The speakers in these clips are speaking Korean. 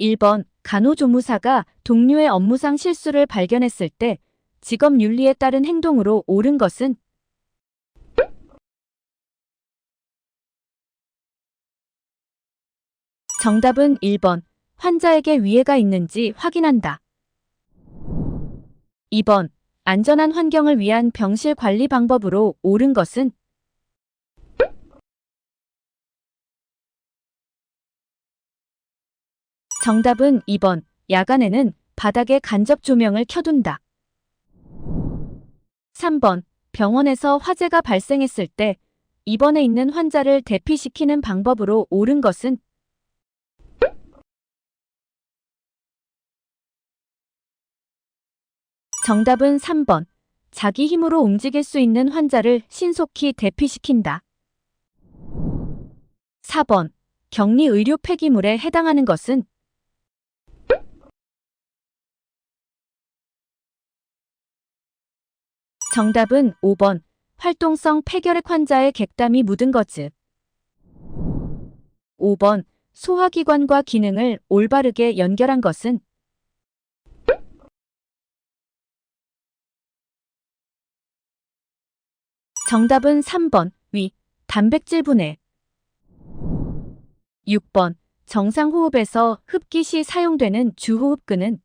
1번 간호조무사가 동료의 업무상 실수를 발견했을 때 직업 윤리에 따른 행동으로 옳은 것은 정답은 1번 환자에게 위해가 있는지 확인한다. 2번 안전한 환경을 위한 병실 관리 방법으로 옳은 것은 정답은 2번. 야간에는 바닥에 간접 조명을 켜둔다. 3번. 병원에서 화재가 발생했을 때 입원해 있는 환자를 대피시키는 방법으로 옳은 것은 정답은 3번. 자기 힘으로 움직일 수 있는 환자를 신속히 대피시킨다. 4번. 격리 의료 폐기물에 해당하는 것은 정답은 5번. 활동성 폐결핵 환자의 객담이 묻은 것즈. 5번. 소화기관과 기능을 올바르게 연결한 것은 정답은 3번. 위. 단백질 분해. 6번. 정상 호흡에서 흡기 시 사용되는 주호흡근은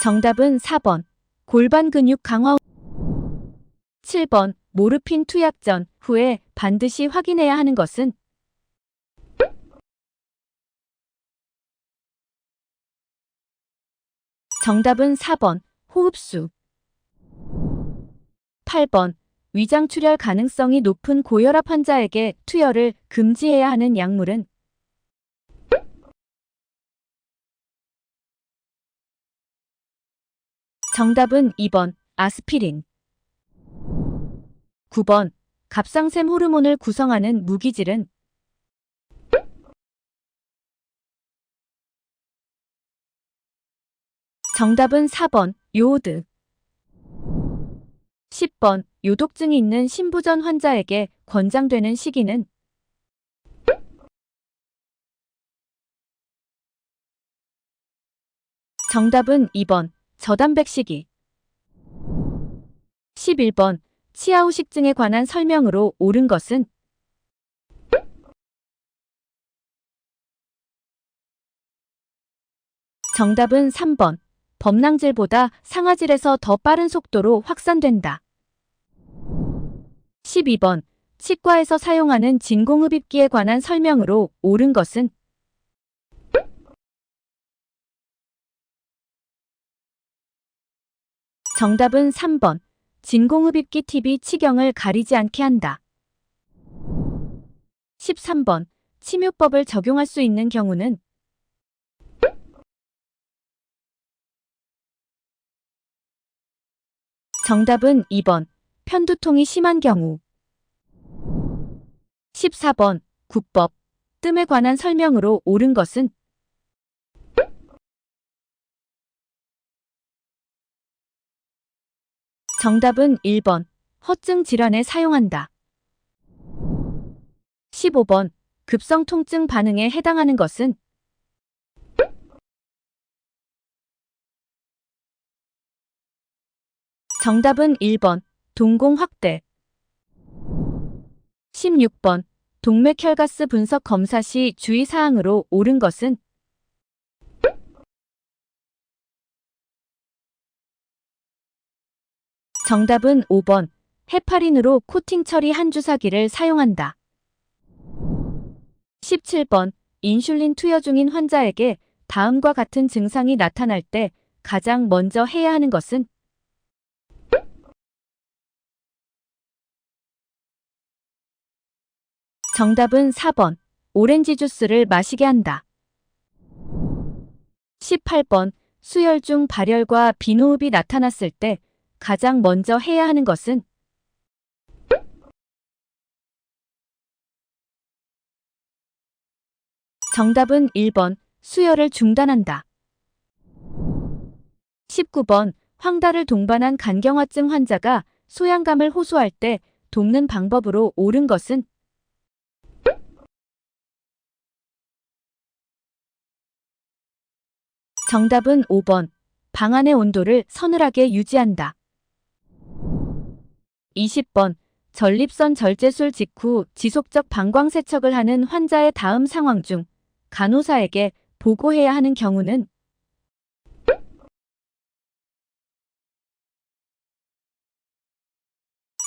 정답은 4번. 골반 근육 강화 7번. 모르핀 투약 전 후에 반드시 확인해야 하는 것은 정답은 4번. 호흡수 8번. 위장 출혈 가능성이 높은 고혈압 환자에게 투여를 금지해야 하는 약물은 정답은 2번. 아스피린 9번. 갑상샘 호르몬을 구성하는 무기질은 정답은 4번. 요오드 10번. 요독증이 있는 신부전 환자에게 권장되는 시기는 정답은 2번. 저단백 시기 11번. 치아 후식증에 관한 설명으로 옳은 것은 정답은 3번. 범랑질보다 상아질에서 더 빠른 속도로 확산된다. 12번. 치과에서 사용하는 진공흡입기에 관한 설명으로 옳은 것은 정답은 3번. 진공흡입기 팁이 치경을 가리지 않게 한다. 13번. 침요법을 적용할 수 있는 경우는 정답은 2번. 편두통이 심한 경우 14번. 국법. 뜸에 관한 설명으로 옳은 것은 정답은 1번. 허증 질환에 사용한다. 15번. 급성 통증 반응에 해당하는 것은 정답은 1번. 동공 확대 16번. 동맥혈가스 분석 검사 시 주의사항으로 옳은 것은 정답은 5번. 헤파린으로 코팅 처리 한 주사기를 사용한다. 17번. 인슐린 투여 중인 환자에게 다음과 같은 증상이 나타날 때 가장 먼저 해야 하는 것은 정답은 4번. 오렌지 주스를 마시게 한다. 18번. 수혈 중 발열과 비노흡이 나타났을 때 가장 먼저 해야 하는 것은 정답은 1번 수혈을 중단한다. 19번 황달을 동반한 간경화증 환자가 소양감을 호소할 때 돕는 방법으로 옳은 것은 정답은 5번. 방 안의 온도를 서늘하게 유지한다. 20번. 전립선 절제술 직후 지속적 방광 세척을 하는 환자의 다음 상황 중 간호사에게 보고해야 하는 경우는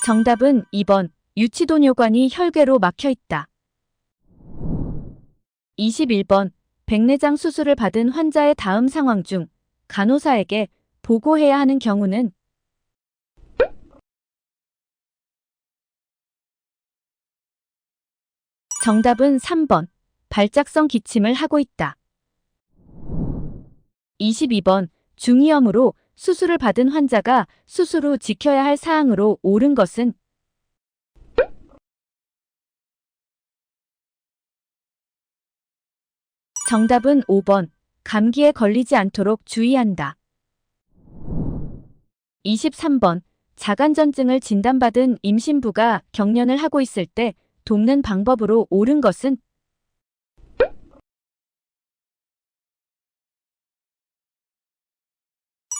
정답은 2번. 유치도뇨관이 혈궤로 막혀 있다. 21번. 백내장 수술을 받은 환자의 다음 상황 중 간호사에게 보고해야 하는 경우는 정답은 3번. 발작성 기침을 하고 있다. 22번. 중이염으로 수술을 받은 환자가 수술 후 지켜야 할 사항으로 옳은 것은 정답은 5번. 감기에 걸리지 않도록 주의한다. 23번. 자간전증을 진단받은 임신부가 경련을 하고 있을 때 돕는 방법으로 옳은 것은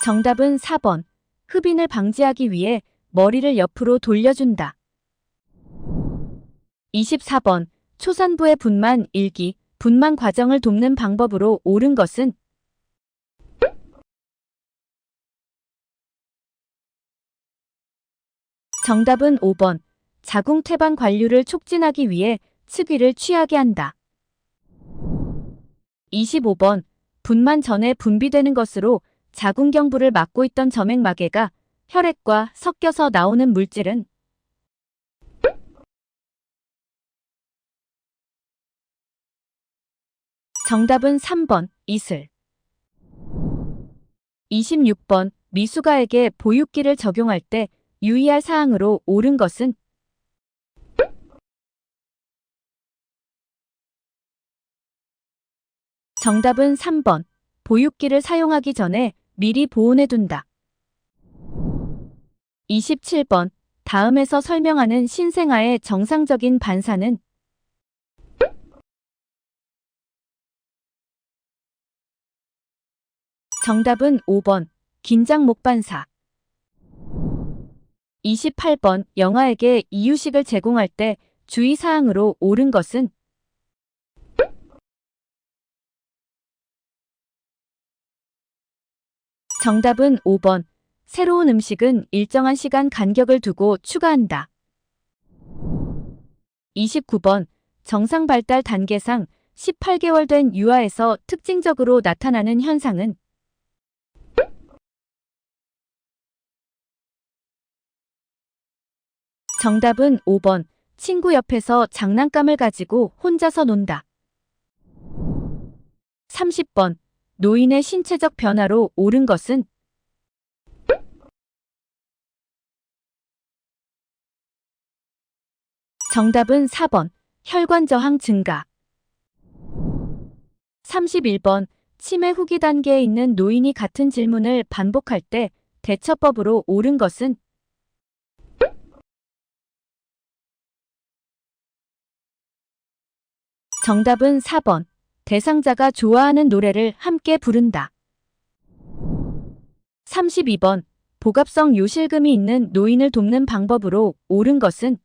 정답은 4번. 흡인을 방지하기 위해 머리를 옆으로 돌려준다. 24번. 초산부의 분만 일기, 분만 과정을 돕는 방법으로 옳은 것은 정답은 5번. 자궁 태반 관류를 촉진하기 위해 측위를 취하게 한다. 25번. 분만 전에 분비되는 것으로 자궁경부를 막고 있던 점액마개가 혈액과 섞여서 나오는 물질은 정답은 3번 이슬 26번 미숙아에게 보육기를 적용할 때 유의할 사항으로 옳은 것은 정답은 3번 보육기를 사용하기 전에 미리 보온해둔다. 27번. 다음에서 설명하는 신생아의 정상적인 반사는 정답은 5번. 긴장 목 반사. 28번. 영아에게 이유식을 제공할 때 주의사항으로 옳은 것은 정답은 5번. 새로운 음식은 일정한 시간 간격을 두고 추가한다. 29번. 정상 발달 단계상 18개월 된 유아에서 특징적으로 나타나는 현상은 정답은 5번. 친구 옆에서 장난감을 가지고 혼자서 논다. 30번. 노인의 신체적 변화로 옳은 것은 정답은 4번. 혈관 저항 증가. 31번. 치매 후기 단계에 있는 노인이 같은 질문을 반복할 때 대처법으로 옳은 것은 정답은 4번. 대상자가 좋아하는 노래를 함께 부른다. 32번. 복압성 요실금이 있는 노인을 돕는 방법으로 옳은 것은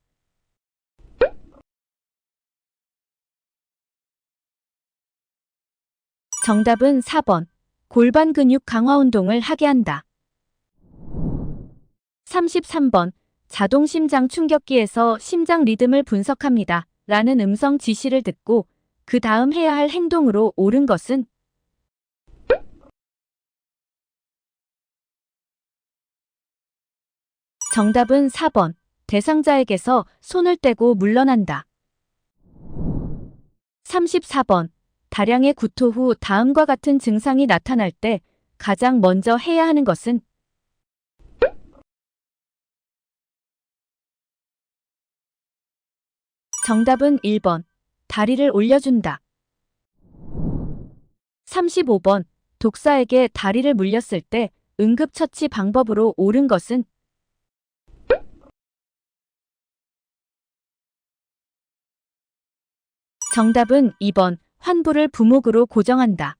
정답은 4번. 골반 근육 강화 운동을 하게 한다. 33번. 자동 심장 충격기에서 심장 리듬을 분석합니다. 라는 음성 지시를 듣고 그 다음 해야 할 행동으로 옳은 것은 정답은 4번. 대상자에게서 손을 떼고 물러난다. 34번. 다량의 구토 후 다음과 같은 증상이 나타날 때 가장 먼저 해야 하는 것은 정답은 1번. 다리를 올려준다. 35번. 독사에게 다리를 물렸을 때 응급처치 방법으로 옳은 것은 정답은 2번. 환부를 부목으로 고정한다.